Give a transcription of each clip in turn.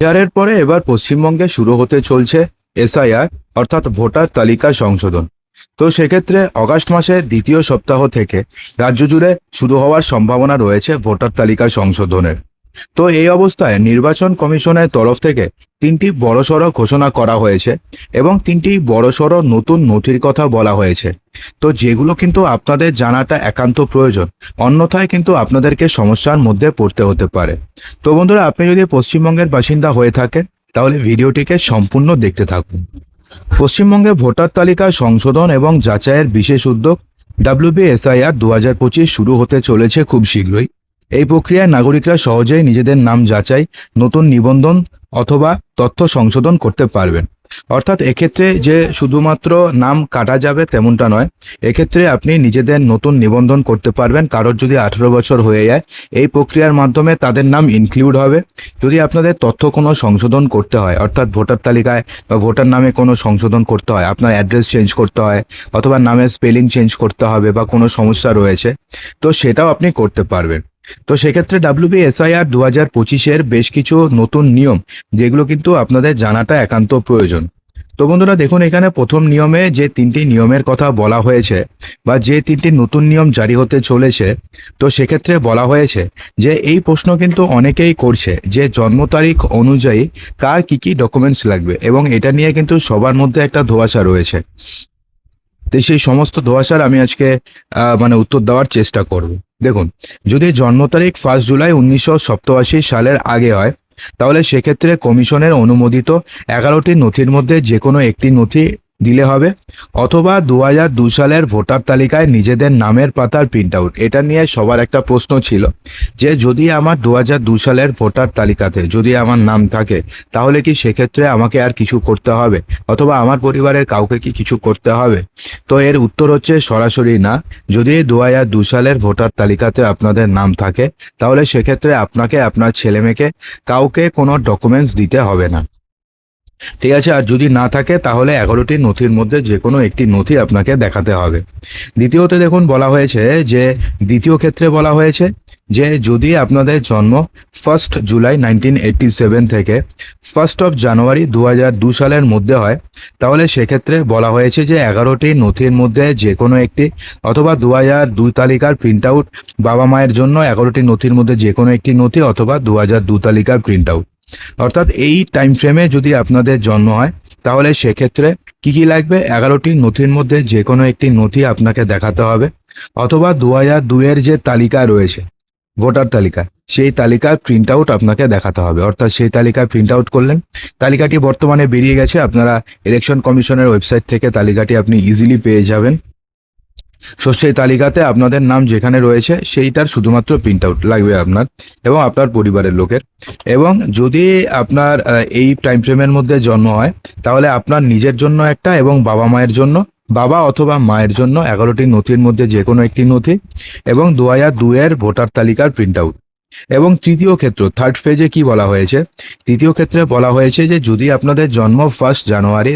বিহারের পরে এবার পশ্চিমবঙ্গে শুরু হতে চলছে এসআইআর, অর্থাৎ ভোটার তালিকা সংশোধন। তো সেক্ষেত্রে অগাস্ট মাসের দ্বিতীয় সপ্তাহ থেকে রাজ্য জুড়ে শুরু হওয়ার সম্ভাবনা রয়েছে ভোটার তালিকা সংশোধনের। তো এই অবস্থায় নির্বাচন কমিশনের তরফ থেকে তিনটি বড়সড় ঘোষণা করা হয়েছে এবং তিনটি বড়সড় নতুন নথির কথা বলা হয়েছে। তো যেগুলো কিন্তু আপনাদের জানাটা একান্ত প্রয়োজন, অন্যথায় কিন্তু আপনাদেরকে সমস্যার মধ্যে পড়তে হতে পারে। তো বন্ধুরা, আপনি যদি পশ্চিমবঙ্গের বাসিন্দা হয়ে থাকেন, তাহলে ভিডিওটিকে সম্পূর্ণ দেখতে থাকুন। পশ্চিমবঙ্গে ভোটার তালিকা সংশোধন এবং যাচাইয়ের বিশেষ উদ্যোগ ডাব্লিউবিএসআইআর দু হাজার পঁচিশ শুরু হতে চলেছে খুব শীঘ্রই। এই প্রক্রিয়ায় নাগরিকরা সহজেই নিজেদের নাম যাচাই, নতুন নিবন্ধন অথবা তথ্য সংশোধন করতে পারবেন। অর্থাৎ এক্ষেত্রে যে শুধুমাত্র নাম কাটা যাবে তেমনটা নয়, এক্ষেত্রে আপনি নিজেদের নতুন নিবন্ধন করতে পারবেন। কারোর যদি আঠেরো বছর হয়ে যায়, এই প্রক্রিয়ার মাধ্যমে তাদের নাম ইনক্লুড হবে। যদি আপনাদের তথ্য কোনো সংশোধন করতে হয়, অর্থাৎ ভোটার তালিকায় বা ভোটার নামে কোনো সংশোধন করতে হয়, আপনার অ্যাড্রেস চেঞ্জ করতে হয় অথবা নামের স্পেলিং চেঞ্জ করতে হবে বা কোনো সমস্যা রয়েছে, তো সেটাও আপনি করতে পারবেন। তো সেক্ষেত্রে ডাব্লিউবি এসআইআর দু হাজার পঁচিশের বেশ কিছু নতুন নিয়ম, যেগুলো কিন্তু আপনাদের জানাটা একান্ত প্রয়োজন। তো বন্ধুরা, দেখুন, এখানে প্রথম নিয়মে যে তিনটি নিয়মের কথা বলা হয়েছে বা যে তিনটি নতুন নিয়ম জারি হতে চলেছে, তো সেক্ষেত্রে বলা হয়েছে যে এই প্রশ্ন কিন্তু অনেকেই করছে যে জন্ম তারিখ অনুযায়ী কার কি কি ডকুমেন্টস লাগবে এবং এটা নিয়ে কিন্তু সবার মধ্যে একটা ধোয়াশা রয়েছে। তো সেই সমস্ত ধোয়াশার আমি আজকে মানে উত্তর দেওয়ার চেষ্টা করব। দেখুন, যদি জন্ম তারিখ ফার্স্ট জুলাই উনিশশো সালের আগে হয়, তাহলে সেক্ষেত্রে কমিশনের অনুমোদিত এগারোটি নথির মধ্যে যে কোনো একটি নথি দিলে হবে। অথবা দু হাজার দু সালের ভোটার তালিকায় নিজেদের নামের পাতার প্রিন্ট আউট এটা নিয়ে সবার একটা প্রশ্ন ছিল যে, যদি আমার দু হাজার দু সালের ভোটার তালিকাতে যদি আমার নাম থাকে, তাহলে কি সেক্ষেত্রে আমাকে আর কিছু করতে হবে? অথবা আমার পরিবারের কাউকে কি কিছু করতে হবে? তো এর উত্তর হচ্ছে সরাসরি না। যদি দু হাজার দু সালের ভোটার তালিকাতে আপনাদের নাম থাকে, তাহলে সেক্ষেত্রে আপনাকে, আপনার ছেলেমেয়েকে কাউকে কোনো ডকুমেন্টস দিতে হবে না। ঠিক আছে, আর যদি না থাকে, তাহলে এগারোটি নথির মধ্যে যে কোনো একটি নথি আপনাকে দেখাতে হবে। দ্বিতীয়তে দেখুন, বলা হয়েছে যে, দ্বিতীয় ক্ষেত্রে বলা হয়েছে যে, যদি আপনাদের জন্ম ফার্স্ট জুলাই নাইনটিন সেভেন থেকে ফার্স্ট অফ জানুয়ারি দু হাজার দু সালের মধ্যে হয়, তাহলে সেক্ষেত্রে বলা হয়েছে যে, এগারোটি নথির মধ্যে যে কোনো একটি অথবা দু হাজার দুই তালিকার প্রিন্ট আউট বাবা মায়ের জন্য এগারোটি নথির মধ্যে যে কোনো একটি নথি অথবা দু হাজার দু তালিকার প্রিন্ট আউট অর্থাৎ এই টাইম ফ্রেমে যদি আপনাদের জন্ম হয়, তাহলে সেক্ষেত্রে কি কি লাগবে? এগারোটি নথির মধ্যে যে কোনো একটি নথি আপনাকে দেখাতে হবে, অথবা দু হাজার দুইয়ের যে তালিকা রয়েছে, ভোটার তালিকা, সেই তালিকার প্রিন্ট আউট আপনাকে দেখাতে হবে। অর্থাৎ সেই তালিকায় প্রিন্ট আউট করলেন, তালিকাটি বর্তমানে বেরিয়ে গেছে, আপনারা ইলেকশন কমিশনের ওয়েবসাইট থেকে তালিকাটি আপনি ইজিলি পেয়ে যাবেন। সো সেই তালিকাতে আপনাদের নাম যেখানে রয়েছে, সেইটার শুধুমাত্র প্রিন্ট আউট লাগবে আপনার এবং আপনার পরিবারের লোকের। এবং যদি আপনার এই টাইম ফ্রেমের মধ্যে জন্ম হয়, তাহলে আপনার নিজের জন্য একটা এবং বাবা মায়ের জন্য, বাবা অথবা মায়ের জন্য এগারোটি নথির মধ্যে যে কোনো একটি নথি এবং দু হাজার দুয়ের ভোটার তালিকার প্রিন্ট আউট এবং তৃতীয় ক্ষেত্র থার্ড ফেজে কি বলা হয়েছে? তৃতীয় ক্ষেত্রে বলা হয়েছে যে, যদি আপনাদের জন্ম ফার্স্ট জানুয়ারি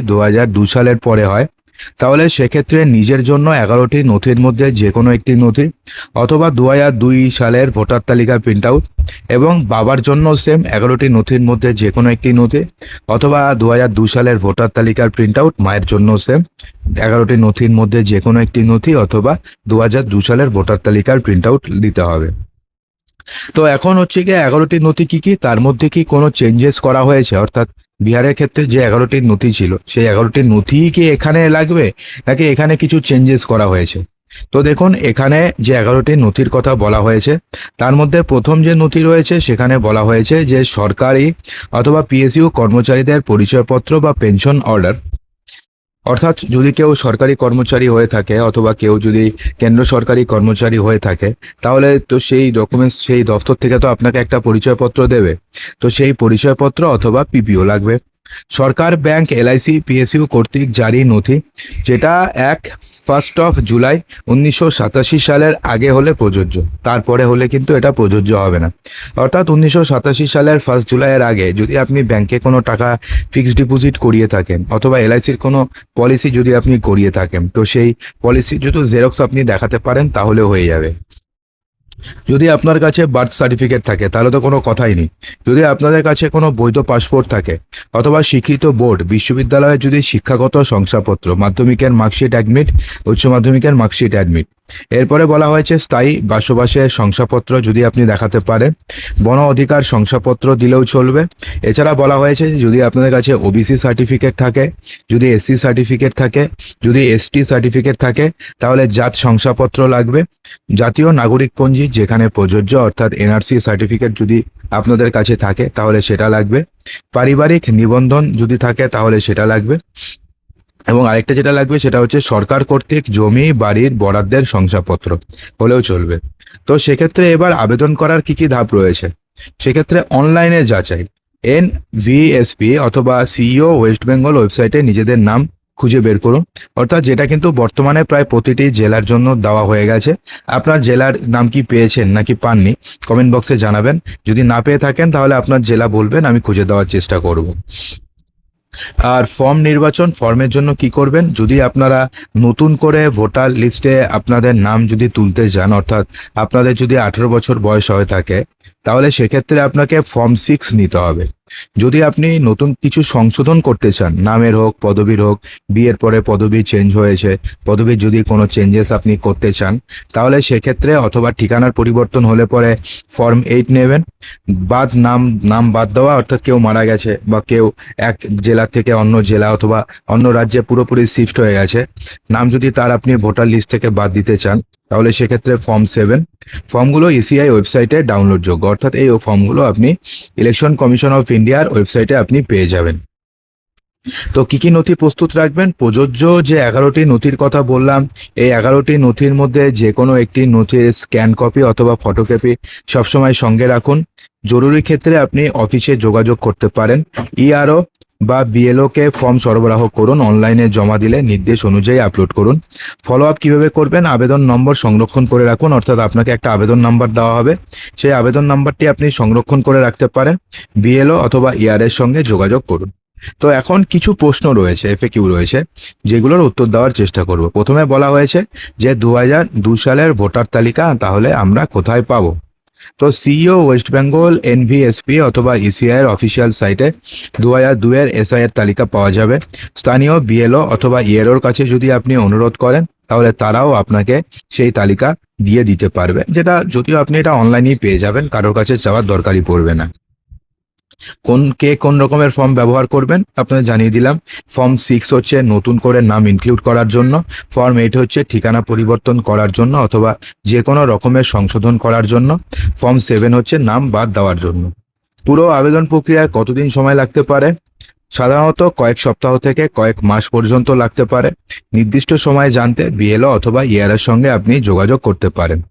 দু সালের পরে হয় তাহলে সেক্ষেত্রে নিজের জন্য এগারোটি নথির মধ্যে যে কোনো একটি নথি অথবা দু দুই সালের ভোটার তালিকার প্রিন্ট আউট এবং বাবার জন্য সেম এগারোটি নথির মধ্যে যে কোনো একটি নথি অথবা দু দু সালের ভোটার তালিকার প্রিন্ট আউট মায়ের জন্য সেম এগারোটি নথির মধ্যে যে কোনো একটি নথি অথবা দু দু সালের ভোটার তালিকার প্রিন্ট আউট দিতে হবে। তো এখন হচ্ছে গিয়ে এগারোটি নথি কি কি? তার মধ্যে কি কোনো চেঞ্জেস করা হয়েছে? অর্থাৎ বিহারের ক্ষেত্রে যে এগারোটি নথি ছিল, সেই এগারোটি নথি কি এখানে লাগবে? নাকি এখানে কিছু চেঞ্জেস করা হয়েছে? তো দেখুন, এখানে যে এগারোটি নথির কথা বলা হয়েছে, তার মধ্যে প্রথম যে নথি রয়েছে, সেখানে বলা হয়েছে যে সরকারি অথবা পিএসইউ কর্মচারীদের পরিচয়পত্র বা পেনশন অর্ডার অর্থাৎ যদি কেউ সরকারি কর্মচারী হয়ে থাকে অথবা কেউ যদি কেন্দ্র সরকারি কর্মচারী হয়ে থাকে, তাহলে তো সেই ডকুমেন্টস সেই দফতর থেকে তো আপনাকে একটা পরিচয়পত্র দেবে। তো সেই পরিচয়পত্র অথবা পিপিও লাগবে। সরকার ব্যাংক এলআইসি পিএসইউ কর্তৃক জারি নথি, যেটা এক ফার্স্ট অফ জুলাই উনিশশো সাতাশি সালের আগে হলে প্রযোজ্য। তারপরে হলে কিন্তু এটা প্রযোজ্য হবে না। অর্থাৎ উনিশশো সাতাশি সালের ফার্স্ট জুলাইয়ের আগে যদি আপনি ব্যাংকে কোনো টাকা ফিক্সড ডিপোজিট করিয়ে থাকেন অথবা এলআইসির কোনো পলিসি যদি আপনি করিয়ে থাকেন, তো সেই পলিসি যদি জেরক্স আপনি দেখাতে পারেন, তাহলে হয়ে যাবে। যদি আপনার কাছে বার্থ সার্টিফিকেট থাকে, তাহলে তো কোনো কথাই নেই। যদি আপনাদের কাছে কোনো বৈধ পাসপোর্ট থাকে, অথবা স্বীকৃত বোর্ড বিশ্ববিদ্যালয়ের যদি শিক্ষাগত শংসাপত্র, মাধ্যমিকের মার্কশিট অ্যাডমিট উচ্চ মাধ্যমিকের মার্কশিট অ্যাডমিট এরপরে বলা হয়েছে, স্থায়ী বাসবাসের শংসাপত্র যদি আপনি দেখাতে পারেন, বন অধিকার শংসাপত্র দিলেও চলবে। এছাড়া বলা হয়েছে, যদি আপনাদের কাছে ওবিসি সার্টিফিকেট থাকে, যদি এসসি সার্টিফিকেট থাকে, যদি এসটি সার্টিফিকেট থাকে, তাহলে জাত শংসাপত্র লাগবে। জাতীয় নাগরিক পঞ্জি যেখানে প্রযোজ্য, অর্থাৎ এনআরসি সার্টিফিকেট যদি আপনাদের কাছে থাকে, তাহলে সেটা লাগবে। পারিবারিক নিবন্ধন যদি থাকে, তাহলে সেটা লাগবে। এবং আরেকটা যেটা লাগবে, সেটা হচ্ছে সরকার কর্তৃক জমি, বাড়ির বরাদ্দের শংসাপত্র হলেও চলবে। তো সেক্ষেত্রে এবার আবেদন করার কি কি ধাপ রয়েছে? সেক্ষেত্রে অনলাইনে যাচাই। এন ভিএসপি অথবা সিইও ওয়েস্ট বেঙ্গল ওয়েবসাইটে নিজেদের নাম খুঁজে বের করুন। অর্থাৎ যেটা কিন্তু বর্তমানে প্রায় প্রতিটি জেলার জন্য দেওয়া হয়ে গেছে। আপনার জেলার নাম কি পেয়েছেন নাকি পাননি কমেন্ট বক্সে জানাবেন। যদি না পেয়ে থাকেন তাহলে আপনার জেলা বলবেন, আমি খুঁজে দেওয়ার চেষ্টা করব। আর ফর্ম নির্বাচন ফর্মের জন্য কি করবেন? যদি আপনারা নতুন করে ভোটার লিস্টে আপনাদের নাম যদি তুলতে যান, অর্থাৎ আপনাদের যদি আঠেরো বছর বয়স হয়ে থাকে তাহলে সেক্ষেত্রে আপনাকে ফর্ম সিক্স নিতে হবে। যদি আপনি নতুন কিছু সংশোধন করতে চান, নামের হোক, পদবীর হোক, বিয়ের পরে পদবি চেঞ্জ হয়েছে, পদবীর যদি কোনো চেঞ্জেস আপনি করতে চান, তাহলে সেক্ষেত্রে অথবা ঠিকানার পরিবর্তন হলে পরে ফর্ম এইট নেবেন। বাদ নাম নাম বাদ দেওয়া, অর্থাৎ কেউ মারা গেছে বা কেউ এক জেলা থেকে অন্য জেলা অথবা অন্য রাজ্যে পুরোপুরি শিফট হয়ে গেছে। নাম যদি তার আপনি ভোটার লিস্ট থেকে বাদ দিতে চান তাহলে সেক্ষেত্রে ফর্ম সেভেন ফর্মগুলো ইসিআই ওয়েবসাইটে ডাউনলোডযোগ্য অর্থাৎ এই ফর্মগুলো আপনি ইলেকশন কমিশন অফ ইন্ডিয়ার ওয়েবসাইটে আপনি পেয়ে যাবেন। তো কি কি নথি প্রস্তুত রাখবেন? প্রযোজ্য যে এগারোটি নথির কথা বললাম, এই এগারোটি নথির মধ্যে যে কোনো একটি নথির স্ক্যান কপি অথবা ফটোকপি সবসময় সঙ্গে রাখুন। জরুরি ক্ষেত্রে আপনি অফিসে যোগাযোগ করতে পারেন। ইআরও বা বিএলও কে ফর্ম সরবরাহ করুন অনলাইনে জমা দিলে নির্দেশ অনুযায়ী আপলোড করুন। ফলো আপ কীভাবে করবেন? আবেদন নম্বর সংরক্ষণ করে রাখুন, অর্থাৎ আপনাকে একটা আবেদন নাম্বার দেওয়া হবে। সেই আবেদন নাম্বারটি আপনি সংরক্ষণ করে রাখতে পারেন বিএলও অথবা ইআর এর সঙ্গে যোগাযোগ করুন। তো এখন কিছু প্রশ্ন রয়েছে এফএ কিউ রয়েছে, যেগুলোর উত্তর দেওয়ার চেষ্টা করব। প্রথমে বলা হয়েছে যে দু সালের ভোটার তালিকা তাহলে আমরা কোথায় পাবো? তো সিইও ওয়েস্ট বেঙ্গল এনভিএসপি অথবা ইসিআইয়ের এর অফিসিয়াল সাইটে দু হাজার দুয়ের এসআইয়ের তালিকা পাওয়া যাবে। স্থানীয় বিএলও অথবা ইএরওর কাছে যদি আপনি অনুরোধ করেন, তাহলে তারাও আপনাকে সেই তালিকা দিয়ে দিতে পারবে। যেটা যদিও আপনি এটা অনলাইনেই পেয়ে যাবেন, কারোর কাছে যাওয়ার দরকারই পড়বে না। কোন, কে কোন রকমের ফর্ম ব্যবহার করবেন, আপনাদের জানিয়ে দিলাম। ফর্ম সিক্স হচ্ছে নতুন করে নাম ইনক্লুড করার জন্য। ফর্ম এইট হচ্ছে ঠিকানা পরিবর্তন করার জন্য অথবা যে কোনো রকমের সংশোধন করার জন্য। ফর্ম সেভেন হচ্ছে নাম বাদ দেওয়ার জন্য। পুরো আবেদন প্রক্রিয়ায় কতদিন সময় লাগতে পারে? সাধারণত কয়েক সপ্তাহ থেকে কয়েক মাস পর্যন্ত লাগতে পারে। নির্দিষ্ট সময় জানতে বিএলও অথবা ইয়ারের সঙ্গে আপনি যোগাযোগ করতে পারেন।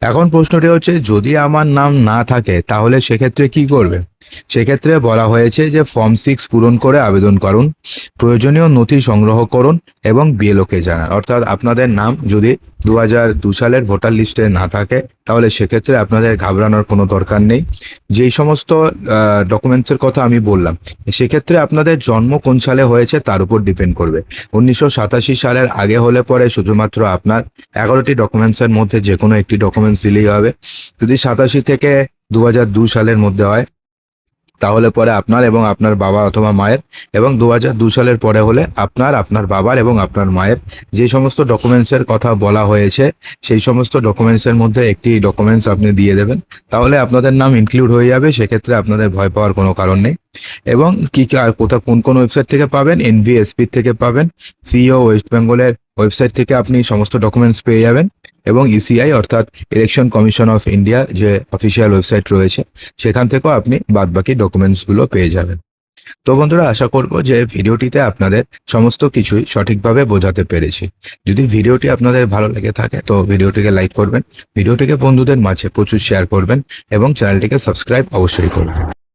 এখন প্রশ্নটি হচ্ছে, যদি আমার নাম না থাকে, তাহলে সেক্ষেত্রে কি করবে? সেক্ষেত্রে বলা হয়েছে যে ফর্ম সিক্স পূরণ করে আবেদন করুন, প্রয়োজনীয় নথি সংগ্রহ করুন এবং বিএলওকে জানান। অর্থাৎ আপনাদের নাম যদি দু হাজার দু সালের ভোটার লিস্টে না থাকে, তাহলে সেক্ষেত্রে আপনাদের ঘাবড়ানোর কোনো দরকার নেই। যেই সমস্ত ডকুমেন্টসের কথা আমি বললাম, সেক্ষেত্রে আপনাদের জন্ম কোন সালে হয়েছে তার উপর ডিপেন্ড করবে। উনিশশো সাতাশি সালের আগে হলে পরে শুধুমাত্র আপনার এগারোটি ডকুমেন্টসের মধ্যে যে কোনো একটি ডকুমেন্টস দিলেই হবে। যদি সাতাশি থেকে দু সালের মধ্যে হয় তাহলে পরে আপনার এবং আপনার বাবা অথবা মায়ের এবং দু হাজার দু সালের পরে হলে আপনার আপনার বাবার এবং আপনার মায়ের যে সমস্ত ডকুমেন্টসের কথা বলা হয়েছে, সেই সমস্ত ডকুমেন্টসের মধ্যে একটি ডকুমেন্টস আপনি দিয়ে দেবেন। তাহলে আপনাদের নাম ইনক্লুড হয়ে যাবে, সেক্ষেত্রে আপনাদের ভয় পাওয়ার কোনো কারণ নেই। এবং কি কি আর কোথাও কোন কোন ওয়েবসাইট থেকে পাবেন? এনভিএসপি থেকে পাবেন সিও ওয়েস্ট বেঙ্গলের ওয়েবসাইট থেকে আপনি সমস্ত ডকুমেন্টস পেয়ে যাবেন এবং ইসিআই অর্থাৎ ইলেকশন কমিশন অফ ইন্ডিয়া যে অফিসিয়াল ওয়েবসাইট রয়েছে, সেখান থেকেও আপনি বাদবাকি ডকুমেন্টসগুলো পেয়ে যাবেন। তো বন্ধুরা, আশা করব যে ভিডিওটিতে আপনাদের সমস্ত কিছুই সঠিকভাবে বোঝাতে পেরেছি। যদি ভিডিওটি আপনাদের ভালো লেগে থাকে, তো ভিডিওটিকে লাইক করবেন, ভিডিওটিকে বন্ধুদের মাঝে প্রচুর শেয়ার করবেন এবং চ্যানেলটিকে সাবস্ক্রাইব অবশ্যই করবেন।